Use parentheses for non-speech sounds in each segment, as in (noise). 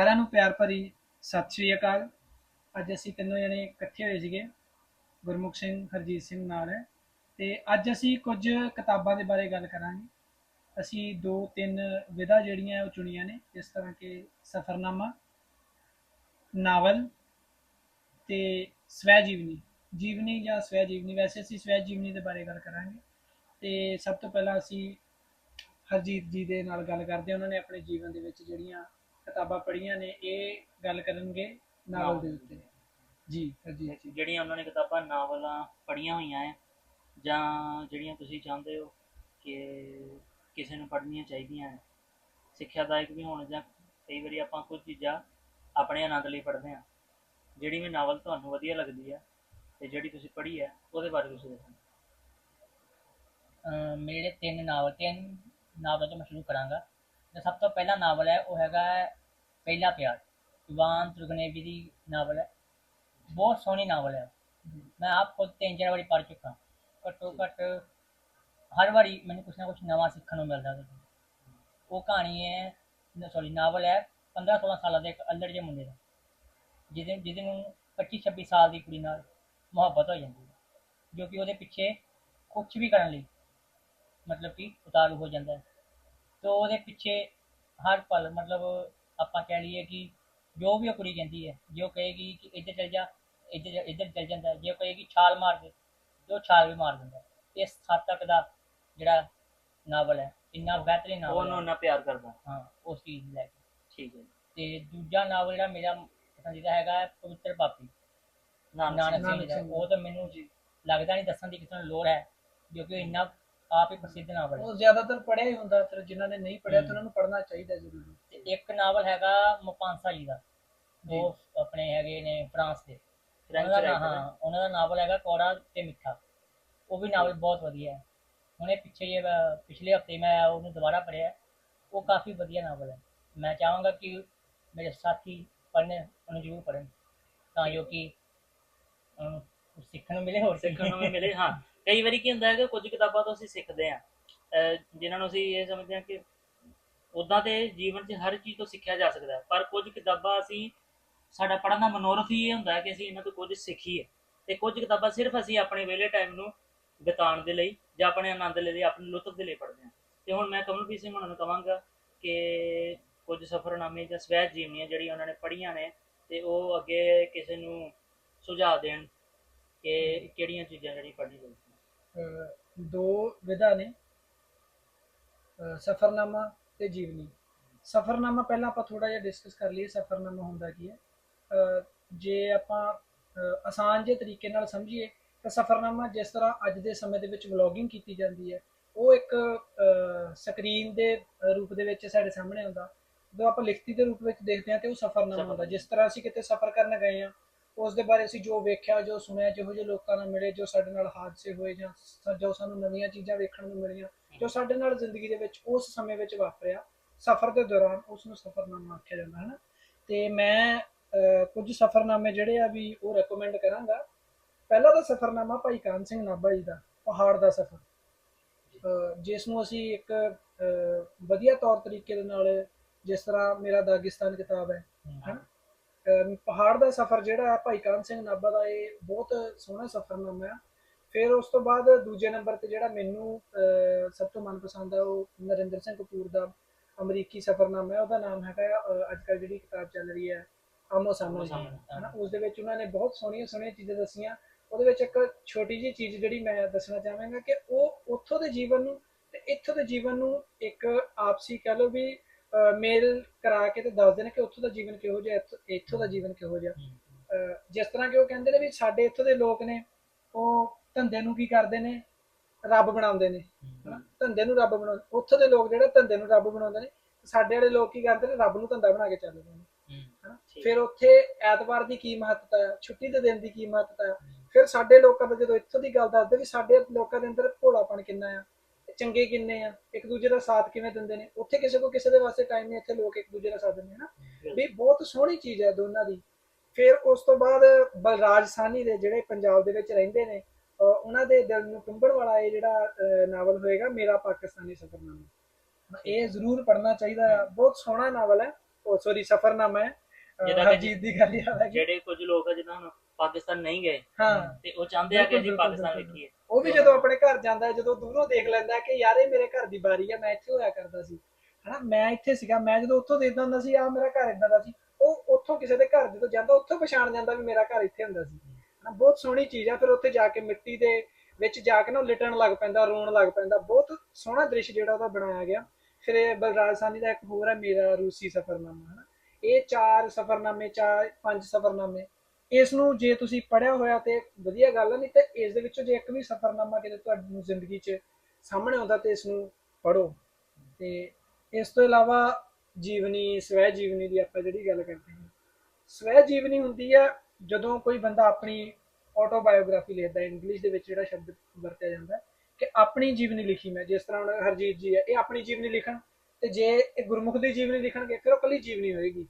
ਸਾਰਿਆਂ ਨੂੰ ਪਿਆਰ ਭਰੀ ਸਤਿ ਸ਼੍ਰੀ ਅਕਾਲ। ਅੱਜ ਅਸੀਂ ਤਿੰਨੋਂ ਜਣੇ ਇਕੱਠੇ ਹੋਏ ਸੀਗੇ, ਗੁਰਮੁਖ ਸਿੰਘ, ਹਰਜੀਤ ਸਿੰਘ ਨਾਲ। ਹੈ ਤੇ ਅੱਜ ਅਸੀਂ ਕੁਝ ਕਿਤਾਬਾਂ ਦੇ ਬਾਰੇ ਗੱਲ ਕਰਾਂਗੇ। ਅਸੀਂ ਦੋ ਤਿੰਨ ਵਿਧਾ ਜਿਹੜੀਆਂ ਉਹ ਚੁਣੀਆਂ ਨੇ, ਜਿਸ ਤਰ੍ਹਾਂ ਕਿ ਸਫਰਨਾਮਾ, ਨਾਵਲ ਤੇ ਸਵੈ ਜੀਵਨੀ ਜੀਵਨੀ ਜਾਂ ਸਵੈ ਜੀਵਨੀ ਵੈਸੇ ਅਸੀਂ ਸਵੈ ਜੀਵਨੀ ਦੇ ਬਾਰੇ ਗੱਲ ਕਰਾਂਗੇ। ਤੇ ਸਭ ਤੋਂ ਪਹਿਲਾਂ ਅਸੀਂ ਹਰਜੀਤ ਜੀ ਦੇ ਨਾਲ ਗੱਲ ਕਰਦੇ ਹਾਂ। ਉਹਨਾਂ ਨੇ ਆਪਣੇ ਜੀਵਨ ਦੇ ਵਿੱਚ ਜਿਹੜੀਆਂ ਕਿਤਾਬਾਂ ਪੜ੍ਹੀਆਂ ਨੇ ਇਹ ਗੱਲ ਕਰਨਗੇ ਨਾਵਲ ਦੇ ਉੱਤੇ। ਜੀ ਜੀ। ਜਿਹੜੀਆਂ ਉਹਨਾਂ ਨੇ ਕਿਤਾਬਾਂ ਨਾਵਲਾਂ ਪੜ੍ਹੀਆਂ ਹੋਈਆਂ ਹੈ ਜਾਂ ਜਿਹੜੀਆਂ ਤੁਸੀਂ ਚਾਹੁੰਦੇ ਹੋ ਕਿ ਕਿਸੇ ਨੂੰ ਪੜ੍ਹਨੀਆਂ ਚਾਹੀਦੀਆਂ ਹੈ ਸਿੱਖਿਆਦਾਇਕ ਵੀ ਹੋਣ ਜਾਂ ਕਈ ਵਾਰੀ ਆਪਾਂ ਕੁਝ ਚੀਜ਼ਾਂ ਆਪਣੇ ਆਨੰਦ ਲਈ ਪੜ੍ਹਦੇ ਹਾਂ ਜਿਹੜੀ ਵੀ ਨਾਵਲ ਤੁਹਾਨੂੰ ਵਧੀਆ ਲੱਗਦੀ ਹੈ ਤੇ ਜਿਹੜੀ ਤੁਸੀਂ ਪੜ੍ਹੀ ਹੈ ਉਹਦੇ ਬਾਰੇ ਤੁਸੀਂ ਦੱਸੋ। ਮੇਰੇ ਤਿੰਨ ਨਾਵਲ ਤਿੰਨ ਨਾਵਲ ਤੋਂ ਮੈਂ ਸ਼ੁਰੂ ਕਰਾਂਗਾ। ਤੇ ਸਭ ਤੋਂ ਪਹਿਲਾ ਨਾਵਲ ਹੈ, ਉਹ ਹੈਗਾ ਹੈ ਪਹਿਲਾ ਪਿਆਰ ਇਵਾਨ ਤੁਰਗਨੇਵੀ ਦੀ ਨਾਵਲ ਹੈ। ਬਹੁਤ ਸੋਹਣੀ ਨਾਵਲ ਹੈ। ਮੈਂ ਆਪ ਖੁਦ ਤਿੰਨ ਚਾਰ ਵਾਰੀ ਪੜ੍ਹ ਚੁੱਕਾ। ਘੱਟੋ ਘੱਟ ਹਰ ਵਾਰੀ ਮੈਨੂੰ ਕੁਛ ਨਾ ਕੁਛ ਨਵਾਂ ਸਿੱਖਣ ਨੂੰ ਮਿਲਦਾ ਉਹ ਕਹਾਣੀ ਹੈ ਸੌਰੀ ਨਾਵਲ ਹੈ 15 16 ਸਾਲਾਂ ਦੇ ਇੱਕ ਅਲੜ ਜਿਹੇ ਮੁੰਡੇ ਦਾ, ਜਿਹਦੇ ਜਿਹਦੇ ਨੂੰ 25 26 ਸਾਲ ਦੀ ਕੁੜੀ ਨਾਲ ਮੁਹੱਬਤ ਹੋ ਜਾਂਦੀ ਹੈ, ਜੋ ਕਿ ਉਹਦੇ ਪਿੱਛੇ ਕੁਛ ਵੀ ਕਰਨ ਲਈ ਮਤਲਬ ਕਿ ਉਤਾਰੂ ਹੋ ਜਾਂਦਾ ਹੈ। ਤੋ ਉਹਦੇ ਪਿੱਛੇ ਹਰ ਪਲ ਮਤਲਬ ਆਪਾਂ ਕਹਿ ਲਈਏ ਕਿ ਜੋ ਵੀ ਉਹ ਕੁੜੀ ਕਹਿੰਦੀ ਹੈ ਜੇ ਉਹ ਕਹੇਗੀ ਕਿ ਇੱਧਰ ਚਲ ਜਾ ਇੱਧਰ ਇੱਧਰ ਚਲ ਜਾਂਦਾ। ਜੇ ਉਹ ਕਹੇਗੀ ਛਾਲ ਮਾਰ ਦੇ ਤੇ ਉਹ ਛਾਲ ਵੀ ਮਾਰ ਦਿੰਦਾ। ਇਸ ਹੱਦ ਤੱਕ ਦਾ ਜਿਹੜਾ ਨਾਵਲ ਹੈ ਇੰਨਾ ਬਿਹਤਰੀਨ ਨਾਵਲ ਉਹਨੂੰ ਇੰਨਾ ਪਿਆਰ ਕਰਦਾ ਹਾਂ ਉਸ ਚੀਜ਼ ਨੂੰ ਲੈ ਕੇ ਠੀਕ ਹੈ। ਤੇ ਦੂਜਾ ਨਾਵਲ ਜਿਹੜਾ ਮੇਰਾ ਪਸੰਦੀਦਾ ਹੈਗਾ ਹੈ ਪਵਿੱਤਰ ਪਾਪੀ ਨਾਨਕ ਸਿੰਘ। ਉਹ ਤਾਂ ਮੈਨੂੰ ਲੱਗਦਾ ਨਹੀਂ ਦੱਸਣ ਦੀ ਕਿਸੇ ਨੂੰ ਲੋੜ ਹੈ ਕਿਉਂਕਿ ਇੰਨਾ ਆਪ ਹੀ ਪ੍ਰਸਿੱਧ ਨਾਵਲ ਹੈ ਉਹ ਜ਼ਿਆਦਾਤਰ ਪੜ੍ਹਿਆ ਹੀ ਹੁੰਦਾ ਫਿਰ ਜਿਨ੍ਹਾਂ ਨੇ ਨਹੀਂ ਪੜ੍ਹਿਆ ਤਾਂ। ਉਹਨਾਂ ਨੂੰ ਪੜ੍ਹਨਾ ਚਾਹੀਦਾ ਜ਼ਰੂਰੀ। ਤੇ ਇੱਕ ਨਾਵਲ ਹੈਗਾ ਮਪਾਂਸਾ ਜੀ। ਦਾ ਉਹ ਆਪਣੇ ਹੈਗੇ ਨੇ ਫਰਾਂਸ ਦੇ। ਫ੍ਰੈਂਚ ਉਹਨਾਂ ਦਾ ਰਾਈਟਰ ਹਾਂ ਉਹਨਾਂ ਦਾ ਨਾਵਲ ਹੈਗਾ ਕੌੜਾ ਤੇ ਮਿੱਠਾ। ਉਹ ਵੀ ਨਾਵਲ ਬਹੁਤ ਵਧੀਆ ਹੈ। ਹੁਣੇ ਪਿੱਛੇ ਜੇ ਮੈਂ- ਪਿਛਲੇ ਹਫ਼ਤੇ ਮੈਂ ਉਹਨੂੰ ਦੁਬਾਰਾ ਪੜ੍ਹਿਆ ਉਹ ਕਾਫੀ ਵਧੀਆ ਨਾਵਲ ਹੈ। ਮੈਂ ਚਾਹਾਂਗਾ ਕਿ ਮੇਰੇ ਸਾਥੀ ਪੜ੍ਹਨ ਉਹਨੂੰ ਜ਼ਰੂਰ ਪੜ੍ਹਨ। ਤਾਂ ਜੋ ਕਿ ਉਹਨਾਂ ਨੂੰ ਕੁਛ ਸਿੱਖਣ ਨੂੰ ਮਿਲੇ ਹੋਰ ਸਿੱਖਣ ਨੂੰ ਵੀ ਮਿਲੇ ਹਾਂ। ਕਈ ਵਾਰੀ ਕੀ ਹੁੰਦਾ ਹੈ ਕਿ ਕੁਝ ਕਿਤਾਬਾਂ ਤੋਂ ਅਸੀਂ ਸਿੱਖਦੇ ਹਾਂ, ਅਹ ਜਿਨ੍ਹਾਂ ਨੂੰ ਅਸੀਂ ਇਹ ਸਮਝਦੇ ਹਾਂ ਕਿ ਉਦਾਂ ਤੇ ਜੀਵਨ 'ਚ ਹਰ ਚੀਜ਼ ਤੋਂ ਸਿੱਖਿਆ ਜਾ ਸਕਦਾ ਹੈ, ਪਰ ਕੁਝ ਕਿਤਾਬਾਂ ਅਸੀਂ, ਸਾਡਾ ਪੜ੍ਹਨ ਦਾ ਮਨੋਰਥ ਹੀ ਇਹ ਹੁੰਦਾ ਹੈ ਕਿ ਅਸੀਂ ਇਹਨਾਂ ਤੋਂ ਕੁਝ ਸਿੱਖੀਏ ਤੇ ਕੁਝ ਕਿਤਾਬਾਂ ਸਿਰਫ ਅਸੀਂ ਆਪਣੇ ਵਿਹਲੇ ਟਾਈਮ ਨੂੰ ਬਿਤਾਉਣ ਦੇ ਲਈ ਜਾਂ ਆਪਣੇ ਆਨੰਦ ਲਈ, ਆਪਣੇ ਲੁਤਫ ਦੇ ਲਈ ਪੜ੍ਹਦੇ ਹਾਂ। ਤੇ ਹੁਣ ਮੈਂ ਕਮਲਪ੍ਰੀਤ ਸਿੰਘ ਹੁਣਾਂ ਨੂੰ ਕਹਾਂਗਾ ਕਿ ਕੁਝ ਸਫ਼ਰਨਾਮੇ ਜਾਂ ਸਵੈ ਜੀਵਨੀਆਂ ਜਿਹੜੀਆਂ ਉਹਨਾਂ ਨੇ ਪੜ੍ਹੀਆਂ ਨੇ, ਤੇ ਉਹ ਅੱਗੇ ਕਿਸੇ ਨੂੰ ਸੁਝਾਅ ਦੇਣ ਕਿ ਕਿਹੜੀਆਂ ਚੀਜ਼ਾਂ ਜਿਹੜੀ ਪੜ੍ਹਨੀ ਚਾਹੀਦੀਆਂ ਦੋ ਵਿਧਾ ਨੇ ਸਫਰਨਾਮਾ ਤੇ ਜੀਵਨੀ। ਸਫਰਨਾਮਾ ਪਹਿਲਾਂ ਆਪਾਂ ਥੋੜਾ ਜਿਹਾ ਡਿਸਕਸ ਕਰ ਲਈਏ ਸਫਰਨਾਮਾ ਹੁੰਦਾ ਕੀ ਹੈ। ਜੇ ਆਪਾਂ ਆਸਾਨ ਜਿਹੇ ਤਰੀਕੇ ਨਾਲ ਸਮਝੀਏ ਤਾਂ ਸਫਰਨਾਮਾ ਜਿਸ ਤਰ੍ਹਾਂ ਅੱਜ ਦੇ ਸਮੇਂ ਦੇ ਵਿੱਚ ਵਲੌਗਿੰਗ ਕੀਤੀ ਜਾਂਦੀ ਹੈ ਉਹ ਇੱਕ ਸਕਰੀਨ ਦੇ ਰੂਪ ਦੇ ਵਿੱਚ ਸਾਡੇ ਸਾਹਮਣੇ ਆਉਂਦਾ। ਜਦੋਂ ਆਪਾਂ ਲਿਖਤੀ ਦੇ ਰੂਪ ਵਿੱਚ ਦੇਖਦੇ ਹਾਂ ਤੇ ਉਹ ਸਫਰਨਾਮਾ ਹੁੰਦਾ। ਜਿਸ ਤਰ੍ਹਾਂ ਅਸੀਂ ਕਿਤੇ ਸਫ਼ਰ ਕਰਨ ਗਏ ਹਾਂ ਉਸ ਦੇ ਬਾਰੇ ਅਸੀਂ ਜੋ ਵੇਖਿਆ ਜੋ ਸੁਣਿਆ ਜਿਹੋ ਜਿਹੇ ਲੋਕਾਂ ਨਾਲ ਮਿਲੇ ਜੋ ਸਾਡੇ ਨਾਲ ਹਾਦਸੇ ਹੋਏ ਜਾਂ ਸ- ਜੋ ਸਾਨੂੰ ਨਵੀਆਂ ਚੀਜ਼ਾਂ ਵੇਖਣ ਨੂੰ ਮਿਲੀਆਂ ਜੋ ਸਾਡੇ ਨਾਲ ਜ਼ਿੰਦਗੀ ਦੇ ਵਿੱਚ ਉਸ ਸਮੇਂ ਵਿੱਚ ਵਾਪਰਿਆ ਸਫ਼ਰ ਦੇ ਦੌਰਾਨ ਉਸ ਨੂੰ ਸਫ਼ਰਨਾਮਾ ਆਖਿਆ ਜਾਂਦਾ ਹੈ ਨਾ ਤੇ ਮੈਂ ਅਹ, ਕੁਝ ਸਫ਼ਰਨਾਮੇ ਜਿਹੜੇ ਆ ਵੀ ਉਹ ਰეკਮੈਂਡ ਕਰਾਂਗਾ। ਪਹਿਲਾ ਤਾਂ ਸਫ਼ਰਨਾਮਾ ਭਾਈ ਕਾਨ ਸਿੰਘ ਨਾਭਾ ਜੀ ਦਾ ਪਹਾੜ ਦਾ ਸਫ਼ਰ। ਅਹ, ਜਿਸ ਨੂੰ ਅਸੀਂ ਇੱਕ ਅਹ, ਵਧੀਆ ਤੌਰ ਤਰੀਕੇ ਦੇ ਨਾਲ ਜਿਸ ਤਰ੍ਹਾਂ ਮੇਰਾ ਦਾਗਿਸਤਾਨ ਕਿਤਾਬ ਹੈ ਹਾਂ। ਪਹਾੜ ਦਾ ਸਫ਼ਰ ਜਿਹੜਾ ਹੈ ਭਾਈ ਕਾਨ ਸਿੰਘ ਨਾਭਾ ਦਾ ਇਹ ਬਹੁਤ ਸੋਹਣਾ ਸਫ਼ਰਨਾਮਾ ਹੈ। ਫਿਰ ਉਸ ਤੋਂ ਬਾਅਦ ਦੂਜੇ ਨੰਬਰ ਤੇ ਜਿਹੜਾ ਮੈਨੂੰ ਸਭ ਤੋਂ ਮਨਪਸੰਦ ਹੈ ਉਹ ਨਰਿੰਦਰ ਸਿੰਘ ਕਪੂਰ ਦਾ ਅਮਰੀਕੀ ਸਫ਼ਰਨਾਮਾ ਹੈ। ਉਹਦਾ ਨਾਮ ਹੈਗਾ ਅੱਜ ਕੱਲ ਜਿਹੜੀ ਕਿਤਾਬ ਚੱਲ ਰਹੀ ਹੈ ਆਮੋ ਸਾਹਮਣੇ। ਆਮੋ ਸਾਹਮਣੇ, ਹੈ। ਨਾ ਉਸ ਦੇ ਵਿੱਚ ਉਹਨਾਂ ਨੇ ਬਹੁਤ ਸੋਹਣੀਆਂ ਸੋਹਣੀਆਂ ਚੀਜ਼ਾਂ ਦੱਸੀਆਂ। ਉਹਦੇ ਵਿੱਚ ਇੱਕ ਛੋਟੀ ਜਿਹੀ ਚੀਜ਼ ਜਿਹੜੀ ਮੈਂ ਦੱਸਣਾ ਚਾਹਾਂਗਾ ਕਿ ਉਹ ਉੱਥੋਂ ਦੇ ਜੀਵਨ ਨੂੰ ਤੇ ਇੱਥੋਂ ਦੇ ਜੀਵਨ ਨੂੰ ਇੱਕ ਆਪਸੀ ਕਹ ਲਓ ਵੀ ਮੇਲ ਕਰਾ ਕੇ ਤੇ ਦੱਸਦੇ ਨੇ ਕਿ ਉੱਥੋਂ ਦਾ ਜੀਵਨ ਕਿਹੋ ਜਿਹਾ ਇੱਥੋਂ- ਇੱਥੋਂ ਦਾ ਜੀਵਨ ਕਿਹੋ ਜਿਹਾ। ਜਿਸ ਤਰ੍ਹਾਂ ਕਿ ਉਹ ਕਹਿੰਦੇ ਨੇ ਵੀ ਸਾਡੇ ਇੱਥੋਂ ਦੇ ਲੋਕ ਨੇ ਉਹ ਧੰਦੇ ਨੂੰ ਕੀ ਕਰਦੇ ਨੇ? ਰੱਬ ਬਣਾਉਂਦੇ ਨੇ। ਧੰਦੇ ਨੂੰ ਰੱਬ ਬਣਾਉਂਦੇ ਉੱਥੋਂ ਦੇ ਲੋਕ ਜਿਹੜੇ ਧੰਦੇ ਨੂੰ ਰੱਬ ਬਣਾਉਂਦੇ ਨੇ ਸਾਡੇ ਵਾਲੇ ਲੋਕ ਕੀ ਕਰਦੇ ਨੇ? ਰੱਬ ਨੂੰ ਧੰਦਾ ਬਣਾ ਕੇ ਚੱਲਦੇ ਨੇ। ਫਿਰ ਉੱਥੇ ਐਤਵਾਰ ਦੀ ਕੀ ਮਹੱਤਤਾ ਹੈ? ਛੁੱਟੀ ਦੇ ਦਿਨ ਦੀ ਕੀ ਮਹੱਤਤਾ ਹੈ। ਫਿਰ ਸਾਡੇ ਲੋਕਾਂ ਦਾ ਜਦੋਂ ਇੱਥੋਂ ਦੀ ਗੱਲ ਦੱਸਦੇ ਵੀ ਸਾਡੇ ਲੋਕਾਂ ਦੇ ਅੰਦਰ ਭੋਲਾਪਣ ਕਿੰਨਾ ਆ ਚੰਗੇ ਕਿੰਨੇ ਆ ਇੱਕ ਦੂਜੇ ਦਾ ਸਾਥ ਕਿਵੇਂ ਦਿੰਦੇ ਨੇ? ਉੱਥੇ ਕਿਸੇ ਕੋ ਕਿਸੇ ਦੇ ਵਾਸਤੇ ਟਾਈਮ ਨਹੀਂ ਇੱਥੇ ਲੋਕ ਇੱਕ ਦੂਜੇ ਦਾ ਸਾਥ ਦਿੰਦੇ ਨੇ ਨਾ। ਵੀ ਬਹੁਤ ਸੋਹਣੀ ਚੀਜ਼ ਹੈ ਦੋਨਾਂ ਦੀ। ਫਿਰ ਉਸ ਤੋਂ ਬਾਅਦ ਬਲਰਾਜ ਸਾਹਨੀ ਦੇ ਜਿਹੜੇ ਪੰਜਾਬ ਦੇ ਵਿੱਚ ਰਹਿੰਦੇ ਨੇ ਉਹਨਾਂ ਦੇ ਦਿਲ ਨੂੰ ਟੁੰਬਣ ਵਾਲਾ ਇਹ ਜਿਹੜਾ ਨਾਵਲ ਹੋਏਗਾ ਮੇਰਾ ਪਾਕਿਸਤਾਨੀ ਸਫਰਨਾਮਾ। ਇਹ ਜ਼ਰੂਰ ਪੜ੍ਹਨਾ ਚਾਹੀਦਾ ਹੈ। ਬਹੁਤ ਸੋਹਣਾ ਨਾਵਲ ਹੈ। ਉਹ ਸੌਰੀ ਸਫਰਨਾਮਾ ਹੈ। ਹਰਜੀਤ ਦੀ ਗੱਲ ਯਾਦ ਜਿਹੜੇ ਕੁਝ ਲੋਕ ਜਿੱਦਾਂ ਹੁਣ ਪਾਕਿਸਤਾਨ ਨਹੀਂ ਗਏ। ਹਾਂ। ਤੇ ਉਹ ਚਾਹੁੰਦੇ ਆ ਕਿ ਅਸੀਂ ਪਾਕਿਸਤਾਨ। ਵੇਖੀਏ। ਉਹ ਵੀ ਜਦੋਂ ਆਪਣੇ ਘਰ ਜਾਂਦਾ ਹੈ, ਜਦੋਂ ਦੂਰੋਂ ਦੇਖ ਲੈਂਦਾ ਹੈ ਕਿ ਯਾਰ ਇਹ ਮੇਰੇ ਘਰ ਦੀ ਬਾਰੀ ਆ ਮੈਂ ਇੱਥੇ ਹੋਇਆ ਕਰਦਾ ਸੀ। ਹਨਾ ਮੈਂ ਇੱਥੇ ਸੀਗਾ ਮੈਂ ਜਦੋਂ ਉੱਥੋਂ ਦੇਖਦਾ ਹੁੰਦਾ ਸੀ ਆ ਮੇਰਾ ਘਰ ਇਦਾਂ ਦਾ ਸੀ ਉਹ ਉੱਥੋਂ ਕਿਸੇ ਦੇ ਘਰ ਜਦੋਂ ਜਾਂਦਾ ਉੱਥੋਂ ਪਛਾਣ ਜਾਂਦਾ ਵੀ ਮੇਰਾ ਘਰ ਇੱਥੇ ਹੁੰਦਾ ਸੀ। ਹਨਾ ਬਹੁਤ ਸੋਹਣੀ ਚੀਜ਼ ਆ ਫਿਰ ਉੱਥੇ ਜਾ ਕੇ ਮਿੱਟੀ ਦੇ ਵਿੱਚ ਜਾ ਕੇ ਨਾ ਉਹ ਲਿਟਣ ਲੱਗ ਪੈਂਦਾ ਰੋਣ ਲੱਗ ਪੈਂਦਾ। ਬਹੁਤ ਸੋਹਣਾ ਦ੍ਰਿਸ਼ ਜਿਹੜਾ ਉਹਦਾ ਬਣਾਇਆ ਗਿਆ। ਫਿਰ ਇਹ ਬਲਰਾਜ ਸਾਨੀ ਦਾ ਇੱਕ ਹੋਰ ਹੈ ਮੇਰਾ ਰੂਸੀ ਸਫਰਨਾਮਾ ਹਨਾ। ਇਹ ਚਾਰ ਸਫਰਨਾਮੇ ਚਾਰ ਪੰਜ ਸਫਰਨਾਮੇ ਇਸ ਨੂੰ ਜੇ ਤੁਸੀਂ ਪੜਿਆ ਹੋਇਆ ਤੇ ਵਧੀਆ ਗੱਲ ਹੈ ਨਹੀਂ ਤੇ ਇਸ ਦੇ ਵਿੱਚੋਂ ਜੇ ਇੱਕ ਵੀ ਸਫਰਨਾਮਾ ਕਿਤੇ ਤੁਹਾਡੀ ਜ਼ਿੰਦਗੀ 'ਚ ਸਾਹਮਣੇ ਆਉਂਦਾ ਤੇ ਇਸ ਨੂੰ ਪੜੋ ਤੇ ਇਸ ਤੋਂ ਇਲਾਵਾ ਜੀਵਨੀ ਸਵੈ ਜੀਵਨੀ ਦੀ ਆਪਾਂ ਜਿਹੜੀ ਗੱਲ ਕਰਦੇ ਹਾਂ। ਸਵੈ ਜੀਵਨੀ ਹੁੰਦੀ ਹੈ ਜਦੋਂ ਕੋਈ ਬੰਦਾ ਆਪਣੀ ਆਟੋਬਾਇਓਗ੍ਰਾਫੀ ਲਿਖਦਾ ਇੰਗਲਿਸ਼ ਦੇ ਵਿੱਚ ਜਿਹੜਾ ਸ਼ਬਦ ਵਰਤਿਆ ਜਾਂਦਾ, ਕਿ ਆਪਣੀ ਜੀਵਨੀ ਲਿਖੀ ਮੈਂ, ਜਿਸ ਤਰ੍ਹਾਂ ਹਰਜੀਤ ਜੀ ਹੈ ਇਹ ਆਪਣੀ ਜੀਵਨੀ ਲਿਖਣ ਤੇ ਜੇ ਇਹ ਗੁਰਮੁਖ ਦੀ ਜੀਵਨੀ ਲਿਖਣਗੇ, ਫਿਰ ਉਹ ਕੱਲੀ ਜੀਵਨੀ ਹੋਏਗੀ।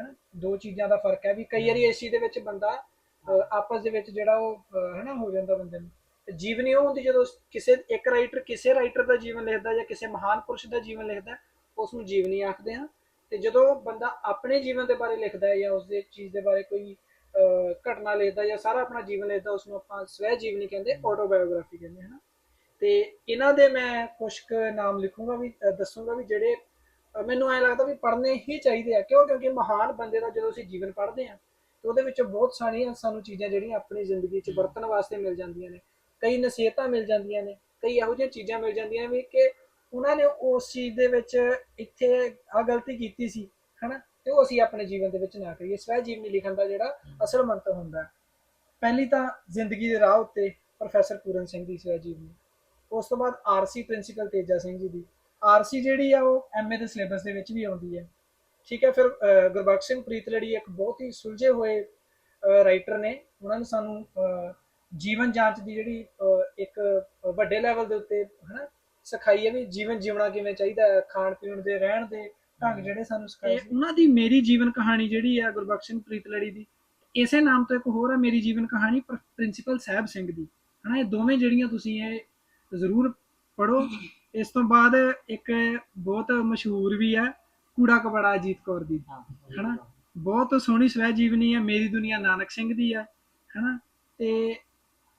ਹਨਾ ਦੋ ਚੀਜ਼ਾਂ ਦਾ ਫ਼ਰਕ ਹੈ ਵੀ ਕਈ ਵਾਰੀ ਇਸ ਚੀਜ਼ ਦੇ ਵਿੱਚ ਬੰਦਾ ਅਹ, ਆਪਸ ਦੇ ਵਿੱਚ ਜਿਹੜਾ ਉਹ ਅਹ, ਹਨਾ ਹੋ ਜਾਂਦਾ ਬੰਦੇ ਨੂੰ। ਤੇ ਜੀਵਨੀ ਉਹ ਹੁੰਦੀ ਜਦੋਂ ਕਿਸੇ ਇੱਕ ਰਾਈਟਰ ਕਿਸੇ ਰਾਈਟਰ ਦਾ ਜੀਵਨ ਲਿਖਦਾ ਜਾਂ ਕਿਸੇ ਮਹਾਨ ਪੁਰਸ਼ ਦਾ ਜੀਵਨ ਲਿਖਦਾ ਉਸ ਨੂੰ ਜੀਵਨੀ ਆਖਦੇ ਹਾਂ ਤੇ ਜਦੋਂ ਬੰਦਾ ਆਪਣੇ ਜੀਵਨ ਦੇ ਬਾਰੇ ਲਿਖਦਾ ਹੈ ਜਾਂ ਉਸ ਦੇ ਚੀਜ਼ ਦੇ ਬਾਰੇ ਕੋਈ ਅਹ, ਘਟਨਾ ਲਿਖਦਾ ਜਾਂ ਸਾਰਾ ਆਪਣਾ ਜੀਵਨ ਲਿਖਦਾ ਉਸ ਨੂੰ ਆਪਾਂ ਸਵੈ ਜੀਵਨੀ ਕਹਿੰਦੇ ਆਟੋਬਾਇਓਗ੍ਰਾਫੀ ਕਹਿੰਦੇ ਹਨਾ। ਤੇ ਇਹਨਾਂ ਦੇ ਮੈਂ ਕੁਝ ਕੁ ਨਾਮ ਲਿਖੂੰਗਾ ਵੀ ਅਹ, ਦੱਸੂੰਗਾ ਵੀ ਜਿਹੜੇ ਮੈਨੂੰ ਐ ਲੱਗਦਾ ਵੀ ਪੜ੍ਹਨੇ ਹੀ ਚਾਹੀਦੇ ਆ। ਕਿਉਂ? ਕਿਉਂਕਿ ਮਹਾਨ ਬੰਦੇ ਦਾ ਜਦੋਂ ਅਸੀਂ ਜੀਵਨ ਪੜ੍ਹਦੇ ਆ, ਤੇ ਉਹਦੇ ਵਿੱਚ ਬਹੁਤ ਸਾਰੀਆਂ ਸਾਨੂੰ ਚੀਜ਼ਾਂ ਜਿਹੜੀਆਂ ਆਪਣੀ ਜ਼ਿੰਦਗੀ 'ਚ ਵਰਤਣ ਵਾਸਤੇ ਮਿਲ ਜਾਂਦੀਆਂ ਨੇ। ਕਈ ਨਸੀਹਤਾਂ ਮਿਲ ਜਾਂਦੀਆਂ ਨੇ, ਕਈ ਇਹੋ ਜਿਹੀਆਂ ਚੀਜ਼ਾਂ ਮਿਲ ਜਾਂਦੀਆਂ ਵੀ ਕਿ ਉਹਨਾਂ ਨੇ ਉਸ ਚੀਜ਼ ਦੇ ਵਿੱਚ ਇੱਥੇ ਆ ਗਲਤੀ ਕੀਤੀ ਸੀ, ਹਨਾ? ਤੇ ਉਹ ਅਸੀਂ ਆਪਣੇ ਜੀਵਨ ਦੇ ਵਿੱਚ ਨਾ ਕਰੀਏ। ਸਵੈ ਜੀਵਨੀ ਲਿਖਣ ਦਾ ਜਿਹੜਾ ਅਸਲ ਮੰਤਵ ਹੁੰਦਾ ਪਹਿਲੀ ਤਾਂ ਜ਼ਿੰਦਗੀ ਦੇ ਰਾਹ ਉੱਤੇ ਪ੍ਰੋਫੈਸਰ ਪੂਰਨ ਸਿੰਘ ਦੀ ਸਵੈ ਜੀਵਨੀ ਉਸ ਤੋਂ ਬਾਅਦ ਆਰਸੀ ਪ੍ਰਿੰਸੀਪਲ ਤੇਜਾ ਸਿੰਘ ਜੀ ਦੀ। ਆਰਸੀ ਜਿਹੜੀ ਆ ਉਹ ਐਮਏ ਦੇ ਸਿਲੇਬਸ ਦੇ ਵਿੱਚ ਵੀ ਆਉਂਦੀ ਹੈ। ਠੀਕ ਹੈ ਫਿਰ ਗੁਰਬਖਸ਼ ਸਿੰਘ ਪ੍ਰੀਤਲੜੀ ਇੱਕ ਬਹੁਤ ਹੀ ਸੁਲਝੇ ਹੋਏ ਰਾਈਟਰ ਨੇ। ਉਹਨਾਂ ਨੇ ਸਾਨੂੰ ਜੀਵਨ ਜਾਂਚ ਦੀ ਜਿਹੜੀ ਇੱਕ ਵੱਡੇ ਲੈਵਲ ਦੇ ਉੱਤੇ ਹਨਾ ਸਿਖਾਈ ਹੈ ਵੀ ਜੀਵਨ ਜਿਉਣਾ ਕਿਵੇਂ ਚਾਹੀਦਾ ਹੈ ਖਾਣ ਪੀਣ ਦੇ ਰਹਿਣ ਦੇ ਢੰਗ ਜਿਹੜੇ ਸਾਨੂੰ ਸਿਖਾਏ ਉਹਨਾਂ ਦੀ ਮੇਰੀ ਜੀਵਨ ਕਹਾਣੀ ਜਿਹੜੀ ਆ ਗੁਰਬਖਸ਼ ਸਿੰਘ ਪ੍ਰੀਤਲੜੀ ਦੀ ਇਸੇ ਨਾਮ ਤੋਂ ਇੱਕ ਹੋਰ ਹੈ ਮੇਰੀ ਜੀਵਨ ਕਹਾਣੀ ਪ੍ਰਿੰਸੀਪਲ ਸਾਹਿਬ ਸਿੰਘ ਦੀ। ਹਨਾ ਇਹ ਦੋਵੇਂ ਜਿਹੜੀਆਂ ਤੁਸੀਂ ਇਹ ਜ਼ਰੂਰ ਪੜੋ ਇਸ ਤੋਂ ਬਾਅਦ ਇੱਕ ਬਹੁਤ ਮਸ਼ਹੂਰ ਵੀ ਹੈ ਕੂੜਾ ਕਬੜਾ ਅਜੀਤ ਕੌਰ ਦੀ। ਹਨਾ? ਬਹੁਤ ਸੋਹਣੀ ਸਵੈ ਜੀਵਨੀ ਹੈ ਮੇਰੀ ਦੁਨੀਆ ਨਾਨਕ ਸਿੰਘ ਦੀ ਹੈ ਹਨਾ? ਤੇ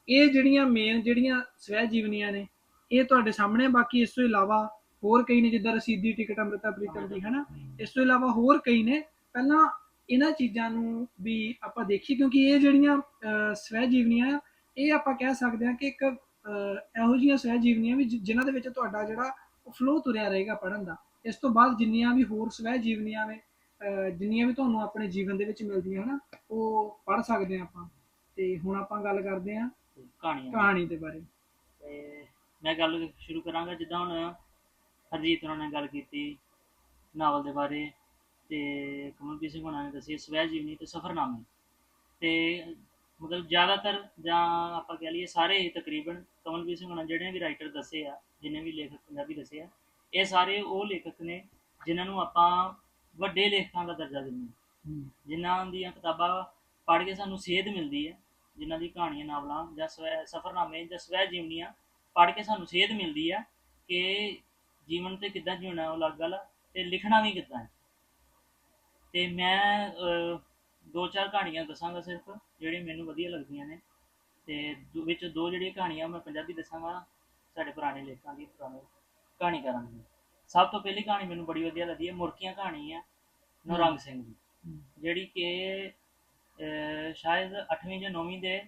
ਇਹ ਜਿਹੜੀਆਂ ਮੇਨ ਜਿਹੜੀਆਂ ਸਵੈ ਜੀਵਨੀਆਂ ਨੇ ਇਹ ਤੁਹਾਡੇ ਸਾਹਮਣੇ। ਬਾਕੀ ਇਸ ਤੋਂ ਇਲਾਵਾ ਹੋਰ ਕਈ ਨੇ ਜਿੱਦਾਂ ਰਸੀਦੀ ਟਿਕਟ ਅੰਮ੍ਰਿਤਾ ਪ੍ਰੀਤਮ ਦੀ ਹਨਾ? ਇਸ ਤੋਂ ਇਲਾਵਾ ਹੋਰ ਕਈ ਨੇ। ਪਹਿਲਾਂ ਇਹਨਾਂ ਚੀਜ਼ਾਂ ਨੂੰ ਵੀ ਆਪਾਂ ਦੇਖੀਏ ਕਿਉਂਕਿ ਇਹ ਜਿਹੜੀਆਂ ਸਵੈ ਜੀਵਨੀਆਂ ਇਹ ਆਪਾਂ ਕਹਿ ਸਕਦੇ ਹਾਂ ਕਿ ਇੱਕ ਇਹੋ ਜਿਹੀਆਂ ਸਵੈ ਜੀਵਨੀਆਂ ਵੀ ਜਿਨ੍ਹਾਂ ਦੇ ਵਿੱਚ ਤੁਹਾਡਾ ਜਿਹੜਾ ਫਲੋ ਤੁਰਿਆ ਰਹੇਗਾ ਪੜਨ ਦਾ। ਇਸ ਤੋਂ ਬਾਅਦ ਜਿੰਨੀਆਂ ਵੀ ਹੋਰ ਸਵੈ ਜੀਵਨੀਆਂ ਨੇ ਜਿੰਨੀਆਂ ਵੀ ਤੁਹਾਨੂੰ ਆਪਣੇ ਜੀਵਨ ਦੇ ਵਿੱਚ ਮਿਲਦੀਆਂ ਹਨਾ ਉਹ ਪੜ ਸਕਦੇ ਹਾਂ ਆਪਾਂ। ਤੇ ਹੁਣ ਆਪਾਂ ਗੱਲ ਕਰਦੇ ਹਾਂ ਕਹਾਣੀਆਂ ਕਹਾਣੀ ਦੇ ਬਾਰੇ। ਤੇ ਮੈਂ ਗੱਲ ਸ਼ੁਰੂ ਕਰਾਂਗਾ ਜਿੱਦਾਂ ਹੁਣ ਹਰਜੀਤ ਹੋਰਾਂ ਨੇ ਗੱਲ ਕੀਤੀ ਨਾਵਲ ਦੇ ਬਾਰੇ ਤੇ ਕਮਲਪ੍ਰੀਤ ਸਿੰਘ ਹੋਣਾ ਨੇ ਦੱਸੀ ਸਵੈ ਜੀਵਨੀ ਤੇ ਸਫਰਨਾਮੇ। ਤੇ ਮਤਲਬ ਜ਼ਿਆਦਾਤਰ ਜਾਂ ਆਪਾਂ ਕਹਿ ਲਈਏ ਸਾਰੇ ਹੀ ਤਕਰੀਬਨ ਕਮਲਪ੍ਰੀਤ ਸਿੰਘ ਹੋਣਾ ਜਿਹੜੇ ਵੀ ਰਾਈਟਰ ਦੱਸੇ ਆ ਜਿਨੇ ਵੀ ਲੇਖਕ ਪੰਜਾਬੀ ਦੱਸੇ ਆ ਇਹ ਸਾਰੇ ਉਹ ਲੇਖਕ ਨੇ ਜਿਨ੍ਹਾਂ ਨੂੰ ਆਪਾਂ ਵੱਡੇ ਲੇਖਕਾਂ ਦਾ ਦਰਜਾ ਦਿੰਦੇ ਹਾਂ। ਜਿਨ੍ਹਾਂ ਦੀਆਂ ਕਿਤਾਬਾਂ ਪੜ੍ਹ ਕੇ ਸਾਨੂੰ ਸੇਧ ਮਿਲਦੀ ਹੈ ਜਿਨ੍ਹਾਂ ਦੀ ਕਹਾਣੀਆਂ ਨਾਵਲਾਂ ਜਾਂ ਸਫਰਨਾਮੇ ਜਾਂ ਸਵੈ ਜੀਵਨੀਆਂ ਪੜ੍ਹ ਕੇ ਸਾਨੂੰ ਸੇਧ ਮਿਲਦੀ ਆ ਕਿ ਜੀਵਨ ਤੇ ਕਿੱਦਾਂ ਜਿਉਣਾ ਉਹ ਅਲੱਗ ਗੱਲ ਤੇ ਲਿਖਣਾ ਵੀ ਕਿੱਦਾਂ ਹੈ। ਤੇ ਮੈਂ ਦੋ ਚਾਰ ਕਹਾਣੀਆਂ ਦੱਸਾਂਗਾ ਸਿਰਫ। ਜਿਹੜੀਆਂ ਮੈਨੂੰ ਵਧੀਆ ਲੱਗਦੀਆਂ ਨੇ ਤੇ ਦੋ- ਵਿੱਚ ਦੋ ਜਿਹੜੀਆਂ ਕਹਾਣੀਆਂ ਮੈਂ ਪੰਜਾਬੀ ਦੱਸਾਂਗਾ ਸਾਡੇ ਪੁਰਾਣੇ ਲੇਖਕਾਂ ਦੀ ਪੁਰਾਣੇ ਕਹਾਣੀਕਾਰਾਂ ਦੀ। ਸਭ ਤੋਂ ਪਹਿਲੀ ਕਹਾਣੀ ਮੈਨੂੰ ਬੜੀ ਵਧੀਆ ਲੱਗਦੀ ਹੈ ਮੁਰਕੀਆਂ ਕਹਾਣੀ ਹੈ ਨੌਰੰਗ ਸਿੰਘ ਦੀ। ਜਿਹੜੀ ਕਿ ਅਹ, ਸ਼ਾਇਦ 8ਵੀਂ ਜਾਂ 9ਵੀਂ ਦੇ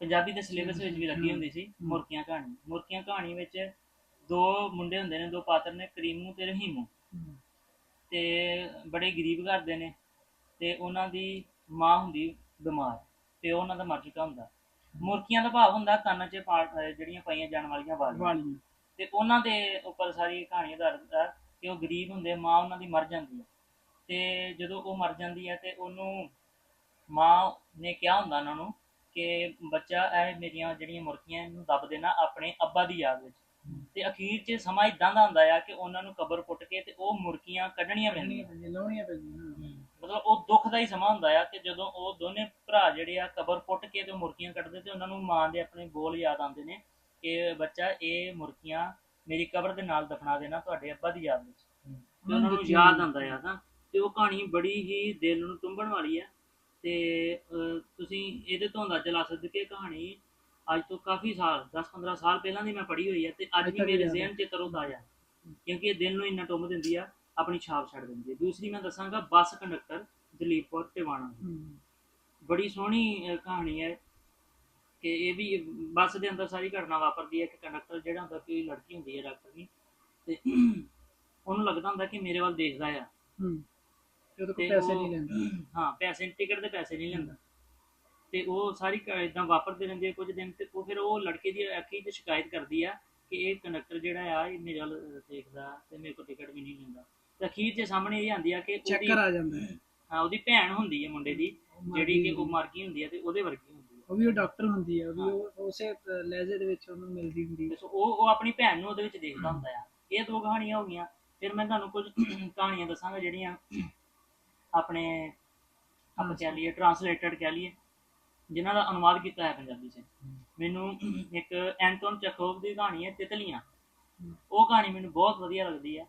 ਪੰਜਾਬੀ ਦੇ ਸਿਲੇਬਸ ਵਿੱਚ ਵੀ ਲੱਗੀ ਹੁੰਦੀ ਸੀ ਮੁਰਕੀਆਂ ਕਹਾਣੀ। ਮੁਰਕੀਆਂ ਕਹਾਣੀ ਵਿੱਚ ਦੋ ਮੁੰਡੇ ਹੁੰਦੇ ਨੇ ਦੋ ਪਾਤਰ ਨੇ ਕਰੀਮੂ ਤੇ ਰਹੀਮੂ। ਤੇ ਬੜੇ ਗਰੀਬ ਘਰ ਦੇ ਨੇ ਤੇ ਉਹਨਾਂ ਦੀ ਮਾਂ ਹੁੰਦੀ ਬਿਮਾਰ ਤੇ ਉਹ ਉਹਨਾਂ ਦਾ ਮਰ ਚੁੱਕਾ ਹੁੰਦਾ। ਮੁਰਕੀਆਂ ਦਾ ਭਾਵ ਹੁੰਦਾ ਕੰਨ 'ਚ ਪਾ- ਜਿਹੜੀਆਂ ਪਾਈਆਂ ਜਾਣ ਵਾਲੀਆਂ ਵਾਲੀਆਂ। ਵਾਲੀ ਤੇ ਉਹਨਾਂ ਦੇ ਉੱਪਰ ਸਾਰੀ ਕਹਾਣੀ ਆਧਾਰਿਤ ਹੈ ਕਿ ਉਹ ਗਰੀਬ ਹੁੰਦੇ ਮਾਂ ਉਹਨਾਂ ਦੀ ਮਰ ਜਾਂਦੀ ਹੈ ਤੇ ਜਦੋਂ ਉਹ ਮਰ ਜਾਂਦੀ ਹੈ ਤੇ ਉਹਨੂੰ ਮਾਂ ਨੇ ਕਿਹਾ ਹੁੰਦਾ ਉਹਨਾਂ ਨੂੰ ਕਿ ਬੱਚਾ ਇਹ ਮੇਰੀਆਂ ਜਿਹੜੀਆਂ ਮੁਰਕੀਆਂ ਇਹਨੂੰ ਦੱਬ ਦੇਣਾ ਆਪਣੇ ਅੱਬਾ ਦੀ ਯਾਦ ਵਿੱਚ। ਤੇ ਅਖੀਰ 'ਚ ਸਮਾਂ ਇਦਾਂ ਦਾ ਹੁੰਦਾ ਆ ਕਿ ਉਹਨਾਂ ਨੂੰ ਕਬਰ ਪੁੱਟ ਕੇ ਤੇ ਉਹ ਮੁਰਕੀਆਂ ਕੱਢਣੀਆਂ ਪੈਂਦੀਆਂ। ਲਾਉਣੀਆਂ ਪੈਂਦੀਆਂ ਮਤਲਬ ਉਹ ਦੁੱਖ ਦਾ ਹੀ ਸਮਾਂ ਹੁੰਦਾ ਆ ਕਿ ਜਦੋਂ ਉਹ ਦੋਨੇ ਭਰਾ ਜਿਹੜੇ ਆ ਕਬਰ ਪੁੱਟ ਕੇ ਤੇ ਮੁਰਕੀਆਂ ਕੱਢਦੇ ਤੇ ਉਹਨਾਂ ਨੂੰ ਮਾਂ ਦੇ ਆਪਣੇ ਬੋਲ ਯਾਦ ਆਉਂਦੇ ਨੇ ਕਿ ਬੱਚਾ ਇਹ ਮੁਰਕੀਆਂ ਮੇਰੀ ਕਬਰ ਦੇ ਨਾਲ ਦਫਨਾ ਦੇਣਾ ਤੁਹਾਡੇ ਅੱਬਾ ਦੀ ਯਾਦ ਵਿੱਚ। ਤੇ ਉਹਨਾਂ ਨੂੰ ਯਾਦ ਆਉਂਦਾ ਆ ਨਾ ਤੇ ਉਹ ਕਹਾਣੀ ਬੜੀ ਹੀ ਦਿਲ ਨੂੰ ਟੁੰਬਣ ਵਾਲੀ ਹੈ ਤੇ ਤੁਸੀਂ ਇਹਦੇ ਤੋਂ ਅੰਦਾਜ਼ਾ ਲਾ ਸਕਦੇ ਕਿ ਕਹਾਣੀ ਅੱਜ ਤੋਂ ਕਾਫੀ ਸਾਲ 10-15 ਸਾਲ ਪਹਿਲਾਂ ਦੀ ਮੈਂ ਪੜ੍ਹੀ ਹੋਈ ਹੈ ਤੇ ਅੱਜ ਵੀ ਮੇਰੇ। ਜ਼ਿਹਨ 'ਚ ਤਰੋ ਤਾਜ਼ਾ ਕਿਉਂਕਿ ਇਹ ਦਿਲ ਨੂੰ ਇੰਨਾ ਟੁੰਬ ਦਿੰਦੀ ਆ ਆਪਣੀ ਛਾਪ ਛੱਡ ਦਿੰਦੀ ਹੈ। ਦੂਸਰੀ ਮੈਂ ਦੱਸਾਂਗਾ ਬੱਸ ਕੰਡਕਟਰ ਦਲੀਪ ਕੌਰ ਟਿਵਾਣਾ। ਬੜੀ ਸੋਹਣੀ ਕਹਾਣੀ ਹੈ ਕਿ ਇਹ ਵੀ ਬੱਸ ਦੇ ਅੰਦਰ ਸਾਰੀ ਘਟਨਾ ਵਾਪਰਦੀ ਹੈ ਕਿ ਕੰਡਕਟਰ ਜਿਹੜਾ ਹੁੰਦਾ ਕੋਈ ਲੜਕੀ ਹੁੰਦੀ ਹੈ ਡਾਕਟਰ ਦੀ ਤੇ (clears throat) ਉਹਨੂੰ ਲੱਗਦਾ ਹੁੰਦਾ ਕਿ ਮੇਰੇ ਵੱਲ ਦੇਖਦਾ ਆ। ਹਮ ਤੇ ਉਹਦੇ ਤੇ ਕੋਲ ਪੈਸੇ ਉਹ- ਨਹੀਂ ਲੈਂਦਾ। (clears throat) ਹਾਂ ਪੈਸੇ ਟਿਕਟ ਦੇ ਪੈਸੇ ਨਹੀਂ ਲੈਂਦਾ। ਤੇ ਉਹ ਸਾਰੀ ਇਦਾਂ ਵਾਪਰਦੇ ਰਹਿੰਦੇ ਆ ਕੁਝ ਦਿਨ ਤੇ ਉਹ ਫਿਰ ਉਹ ਲੜਕੇ ਦੀ ਅੱਖੀ ਤੇ ਸ਼ਿਕਾਇਤ ਕਰਦੀ ਆ ਕਿ ਇਹ ਕੰਡਕਟਰ ਜਿਹੜਾ ਆ ਇਹ ਮੇਰੇ ਵੱਲ ਦੇਖਦਾ ਤੇ ਮੇਰੇ ਕੋਲ ਟਿਕਟ ਵੀ ਨਹੀਂ ਲੈਂਦਾ। ਅਖੀਰ 'ਚ ਸਾਹਮਣੇ ਇਹ ਆਂਦੀ ਆ ਕਿ ਉਹਦੀ ਚੱਕਰ ਆ ਜਾਂਦਾ ਹੈ। ਹਾਂ ਉਹਦੀ ਭੈਣ ਹੁੰਦੀ ਹੈ ਮੁੰਡੇ ਦੀ ਜਿਹੜੀ ਕਿ ਉਹ ਮਰ ਗਈ ਹੁੰਦੀ ਹੈ ਤੇ ਉਹਦੇ ਵਰਗੀ ਹੁੰਦੀ ਹੈ ਉਹ ਵੀ ਉਹ ਡਾਕਟਰ ਹੁੰਦੀ ਹੈ ਉਹ ਵੀ ਉਹ ਉਸੇ ਲਹਿਜੇ ਦੇ ਵਿੱਚ ਉਹਨੂੰ ਮਿਲਦੀ ਹੁੰਦੀ ਤੇ ਹੈ ਸੋ ਉਹ ਉਹ ਆਪਣੀ ਭੈਣ ਨੂੰ ਉਹਦੇ ਵਿੱਚ ਦੇਖਦਾ ਹੁੰਦਾ ਆ। ਇਹ ਦੋ ਕਹਾਣੀਆਂ ਹੋ ਗਈਆਂ। ਫਿਰ ਮੈਂ ਤੁਹਾਨੂੰ ਕੁਝ ਕਹਾਣੀਆਂ ਦੱਸਾਂਗਾ ਜਿਹੜੀਆਂ ਆਪਣੇ ਆਪਾਂ ਕਹਿ ਲਈਏ ਟਰਾਂਸਲੇਟਡ ਕਹਿ ਲਈਏ ਜਿਨ੍ਹਾਂ ਦਾ ਅਨੁਵਾਦ ਕੀਤਾ ਹੈ ਪੰਜਾਬੀ 'ਚ। ਮੈਨੂੰ ਇੱਕ ਐਂਟੋਨ ਚੈਖੋਵ ਦੀ ਕਹਾਣੀ ਹੈ ਤਿਤਲੀਆਂ। ਉਹ ਕਹਾਣੀ ਮੈਨੂੰ ਬਹੁਤ ਵਧੀਆ ਲੱਗਦੀ ਹੈ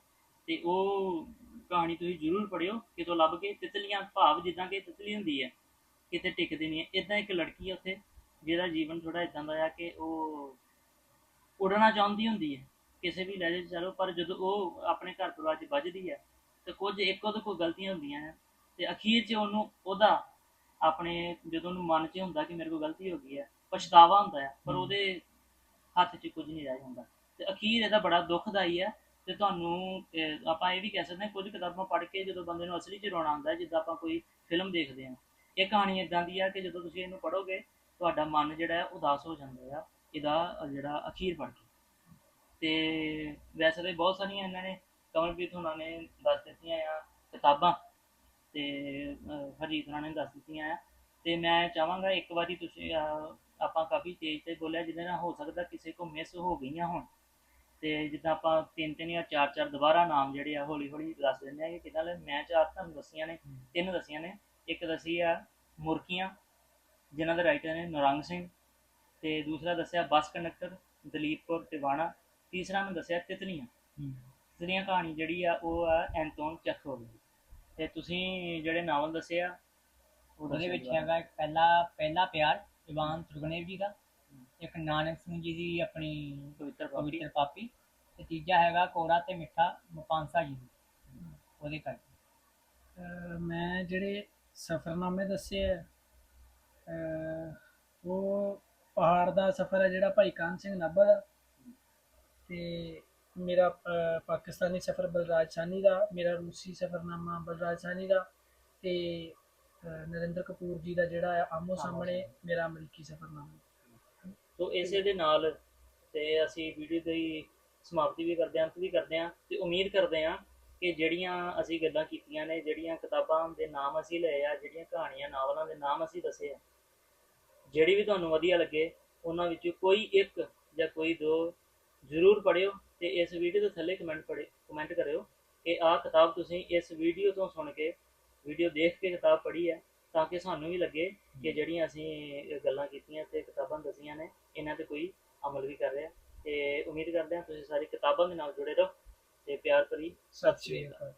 ਤੇ ਉਹ ਕਹਾਣੀ ਤੁਸੀਂ ਜ਼ਰੂਰ ਪੜਿਓ ਕਿਤੋਂ ਲੱਭ ਕੇ ਤਿਤਲੀਆਂ ਭਾਵ ਜਿੱਦਾਂ ਕਿ ਤਿਤਲੀ ਹੁੰਦੀ ਹੈ ਕਿਤੇ ਟਿਕਦੀ ਨਹੀਂ ਹੈ। ਇਦਾਂ ਇੱਕ ਲੜਕੀ ਹੈ ਉੱਥੇ ਜਿਹਦਾ ਜੀਵਨ ਥੋੜਾ ਇਦਾਂ ਦਾ ਆ ਕਿ ਉਹ ਉਡਣਾ ਚਾਹੁੰਦੀ ਹੁੰਦੀ ਹੈ ਕਿਸੇ ਵੀ ਲਹਿਜੇ 'ਚ ਚਲੋ ਪਰ ਜਦੋਂ ਉਹ ਆਪਣੇ ਘਰ ਪਰਿਵਾਰ 'ਚ ਵੱਜਦੀ ਹੈ ਤੇ ਕੁਝ ਇੱਕ ਉਹਦੇ ਕੋਲ ਗਲਤੀਆਂ ਹੁੰਦੀਆਂ ਨੇ ਤੇ ਅਖੀਰ 'ਚ ਉਹਨੂੰ ਉਹਦਾ ਆਪਣੇ ਜਦੋਂ ਉਹਨੂੰ ਮਨ 'ਚ ਹੁੰਦਾ ਕਿ ਮੇਰੇ ਕੋਲ ਗਲਤੀ ਹੋ ਗਈ ਹੈ ਪਛਤਾਵਾ ਹੁੰਦਾ ਹੈ ਪਰ ਉਹਦੇ ਹੱਥ 'ਚ ਕੁਝ ਨਹੀਂ ਰਹਿ ਜਾਂਦਾ। ਤੇ ਅਖੀਰ ਇਹਦਾ ਬੜਾ ਦੁਖਦਾਈ ਹੈ ਤੇ ਤੁਹਾਨੂੰ ਅਹ, ਆਪਾਂ ਇਹ ਵੀ ਕਹਿ ਸਕਦੇ ਹਾਂ ਕੁਝ ਕਿਤਾਬਾਂ ਪੜ੍ਹ ਕੇ ਜਦੋਂ ਬੰਦੇ ਨੂੰ ਅਸਲੀ 'ਚ ਰੋਣਾ ਆਉਂਦਾ ਹੈ, ਜਿੱਦਾਂ ਆਪਾਂ ਕੋਈ ਫਿਲਮ ਦੇਖਦੇ ਹਾਂ ਇਹ ਕਹਾਣੀ ਇਦਾਂ ਦੀ ਆ ਕਿ ਜਦੋਂ ਤੁਸੀਂ ਇਹਨੂੰ ਪੜ੍ਹੋਗੇ ਤੁਹਾਡਾ ਮਨ ਜਿਹੜਾ ਹੈ ਉਦਾਸ ਹੋ ਜਾਂਦਾ ਆ ਇਹਦਾ ਅਹ, ਜਿਹੜਾ ਅਖੀਰ ਪੜ੍ਹ ਕੇ। ਤੇ ਵੈਸੇ ਤਾਂ ਬਹੁਤ ਸਾਰੀਆਂ ਇਹਨਾਂ ਨੇ ਕਮਲਪ੍ਰੀਤ ਹੁਣਾਂ ਨੇ ਦੱਸ ਦਿੱਤੀਆਂ ਆ ਕਿਤਾਬਾਂ ਤੇ ਅਹ, ਹਰਜੀਤ ਹੁਣਾਂ ਨੇ ਦੱਸ ਦਿੱਤੀਆਂ ਆ। ਤੇ ਮੈਂ ਚਾਹਾਂਗਾ ਇੱਕ ਵਾਰੀ ਤੁਸੀਂ ਅਹ, ਆਪਾਂ ਕਾਫੀ ਤੇਜ਼ ਤੇ ਬੋਲਿਆ ਜਿਹਦੇ ਨਾਲ ਹੋ ਸਕਦਾ ਕਿਸੇ ਕੋ ਮਿਸ ਹੋ ਗਈਆਂ ਹੋਣ। ਤੇ ਜਿੱਦਾਂ ਆਪਾਂ ਤਿੰਨ ਤਿੰਨ ਜਾਂ ਚਾਰ ਚਾਰ ਦੁਬਾਰਾ ਨਾਮ ਜਿਹੜੇ ਆ ਹੌਲੀ ਹੌਲੀ ਦੱਸ ਦਿੰਦੇ ਆ ਕਿ ਕਿਦਾਂ ਲੈ ਮੈਂ ਚਾਰ ਤੁਹਾਨੂੰ ਦੱਸੀਆਂ ਨੇ ਤਿੰਨ ਦੱਸੀਆਂ ਨੇ। ਇੱਕ ਦੱਸੀ ਆ ਮੁਰਕੀਆਂ ਜਿਨ੍ਹਾਂ ਦੇ ਰਾਈਟਰ ਨੇ ਨਰੰਗ ਸਿੰਘ ਤੇ ਦੂਸਰਾ ਦੱਸਿਆ ਬੱਸ ਕੰਡਕਟਰ ਦਲੀਪ ਕੌਰ ਟਿਵਾਣਾ ਤੀਸਰਾ ਮੈਂ ਦੱਸਿਆ ਤਿਤਲੀਆਂ। ਤਿਤਲੀਆਂ ਕਹਾਣੀ ਜਿਹੜੀ ਆ ਉਹ ਆ ਐਂਟੋਨ ਚੈਖੋਵ। ਦੀ ਤੇ ਤੁਸੀਂ ਜਿਹੜੇ ਨਾਵਲ ਦੱਸੇ ਆ ਉਹ ਉਹਦੇ ਵਿੱਚ। ਹੈਗਾ ਪਹਿਲਾ ਪਹਿਲਾ ਪਿਆਰ ਇਵਾਨ ਤੁਰਗਨੇਵ ਜੀ ਦਾ। ਇੱਕ ਨਾਨਕ ਸਿੰਘ ਜੀ ਦੀ ਆਪਣੀ ਪਵਿੱਤਰ ਪਵਿੱਤਰ ਪਾਪੀ ਤੇ ਤੀਜਾ ਹੈਗਾ ਕੋੜਾ ਤੇ ਮਿੱਠਾ ਮਪਾਂਸਾ ਜੀ ਦੀ। ਉਹਦੇ ਕਰਕੇ ਮੈਂ ਜਿਹੜੇ ਸਫ਼ਰਨਾਮੇ ਦੱਸੇ ਆ ਉਹ ਪਹਾੜ ਦਾ ਸਫ਼ਰ ਹੈ ਜਿਹੜਾ ਭਾਈ ਕਾਨ ਸਿੰਘ ਨਾਭਾ ਦਾ। ਤੇ ਮੇਰਾ ਪਾਕਿਸਤਾਨੀ ਸਫ਼ਰ ਬਲਰਾਜ ਸਾਨੀ ਦਾ ਮੇਰਾ ਰੂਸੀ ਸਫ਼ਰਨਾਮਾ ਬਲਰਾਜ ਸਾਨੀ ਦਾ ਤੇ ਨਰਿੰਦਰ ਕਪੂਰ ਜੀ ਦਾ ਜਿਹੜਾ ਆਮੋ ਸਾਹਮਣੇ। ਮੇਰਾ ਅਮਰੀਕੀ ਸਫ਼ਰਨਾਮਾ। ਸੋ ਇਸੇ ਦੇ ਨਾਲ ਤੇ ਅਸੀਂ ਵੀਡੀਓ ਦੀ ਸਮਾਪਤੀ ਵੀ ਕਰਦੇ ਹਾਂ, ਅੰਤ ਵੀ ਕਰਦੇ ਹਾਂ ਤੇ ਉਮੀਦ ਕਰਦੇ ਹਾਂ ਕਿ ਜਿਹੜੀਆਂ ਅਸੀਂ ਗੱਲਾਂ ਕੀਤੀਆਂ ਨੇ, ਜਿਹੜੀਆਂ ਕਿਤਾਬਾਂ ਦੇ ਨਾਮ ਅਸੀਂ ਲਏ ਆ, ਜਿਹੜੀਆਂ ਕਹਾਣੀਆਂ, ਨਾਵਲਾਂ ਦੇ ਨਾਮ ਅਸੀਂ ਦੱਸੇ ਆ, ਜਿਹੜੀ ਵੀ ਤੁਹਾਨੂੰ ਵਧੀਆ ਲੱਗੇ, ਉਹਨਾਂ ਵਿੱਚੋਂ ਕੋਈ ਇੱਕ ਜਾਂ ਕੋਈ ਦੋ ਜ਼ਰੂਰ ਪੜਿਓ ਤੇ ਇਸ ਵੀਡੀਓ ਦੇ ਥੱਲੇ ਕਮੈਂਟ ਪੜੇ ਕਮੈਂਟ ਕਰਿਓ ਕਿ ਆਹ ਕਿਤਾਬ ਤੁਸੀਂ ਇਸ ਵੀਡੀਓ ਤੋਂ ਸੁਣ ਕੇ ਵੀਡੀਓ ਦੇਖ ਕੇ ਕਿਤਾਬ ਪੜ੍ਹੀ ਹੈ। ਤਾਂ ਕਿ ਸਾਨੂੰ ਵੀ ਲੱਗੇ ਕਿ ਜਿਹੜੀਆਂ ਅਸੀਂ ਗੱਲਾਂ ਕੀਤੀਆਂ ਤੇ ਕਿਤਾਬਾਂ ਦੱਸੀਆਂ ਨੇ ਇਹਨਾਂ ਤੇ ਕੋਈ ਅਮਲ ਵੀ ਕਰ ਰਿਹਾ। ਤੇ ਉਮੀਦ ਕਰਦੇ ਹਾਂ ਤੁਸੀਂ ਸਾਰੀ ਕਿਤਾਬਾਂ ਦੇ ਨਾਲ ਜੁੜੇ ਰਹੋ। ਤੇ ਪਿਆਰ ਭਰੀ ਸਤਿ ਸ਼੍ਰੀ ਅਕਾਲ।